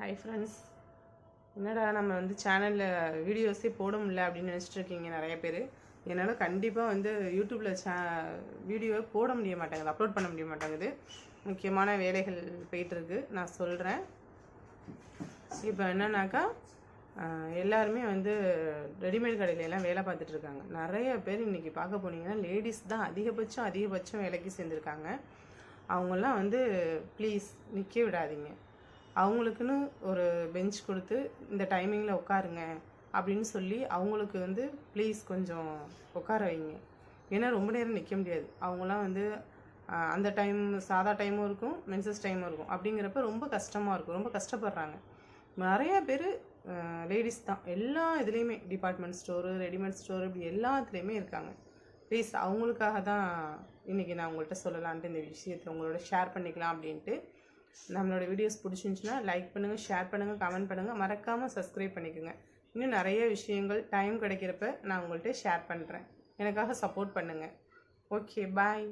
Hi friends என்னடா நம்ம வந்து சேனலில் வீடியோஸே போட முடியல அப்படின்னு நினச்சிட்டு இருக்கீங்க நிறைய பேர். என்னால் கண்டிப்பாக வந்து யூடியூப்பில் சே வீடியோ போட முடிய மாட்டேங்குது அப்லோட் பண்ண முடிய மாட்டேங்குது. முக்கியமான வேலைகள் போயிட்டுருக்கு நான் சொல்கிறேன் இப்போ என்னன்னாக்கா எல்லாருமே வந்து ரெடிமேட் கடையிலலாம் வேலை பார்த்துட்ருக்காங்க நிறைய பேர் இன்றைக்கி பார்க்க போனீங்கன்னா லேடிஸ் தான் அதிகபட்சம் அதிகபட்சம் வேலைக்கு சேர்ந்துருக்காங்க. அவங்களாம் வந்து ப்ளீஸ் நிற்க விடாதீங்க. அவங்களுக்குன்னு ஒரு பெஞ்ச் கொடுத்து இந்த டைமிங்கில் உட்காருங்க அப்படின்னு சொல்லி அவங்களுக்கு வந்து ப்ளீஸ் கொஞ்சம் உட்கார வைங்க. ஏன்னா ரொம்ப நேரம் நிற்க முடியாது. அவங்களாம் வந்து அந்த டைம் சாதா டைமும் இருக்கும் மென்சஸ் டைமும் இருக்கும். அப்படிங்கிறப்ப ரொம்ப கஷ்டமாக இருக்கும். ரொம்ப கஷ்டப்படுறாங்க. நிறைய பேர் லேடிஸ் தான். எல்லா இதுலேயுமே டிபார்ட்மெண்ட் ஸ்டோரு ரெடிமேட் ஸ்டோர் இப்படி எல்லாத்துலேயுமே இருக்காங்க. ப்ளீஸ் அவங்களுக்காக தான் இன்றைக்கி நான் உங்கள்கிட்ட சொல்லலான்ட்டு இந்த விஷயத்தை உங்களோட ஷேர் பண்ணிக்கலாம் அப்படின்ட்டு நம்மளோட வீடியோஸ் பிடிச்சிருந்துச்சுன்னா லைக் பண்ணுங்கள் ஷேர் பண்ணுங்கள் கமெண்ட் பண்ணுங்கள் மறக்காமல் சப்ஸ்கிரைப் பண்ணிக்கோங்க. இன்னும் நிறைய விஷயங்கள் டைம் கிடைக்கிறப்ப நான் உங்கள்கிட்ட ஷேர் பண்ணுறேன் எனக்காக சப்போர்ட் பண்ணுங்கள் ஓகே பாய்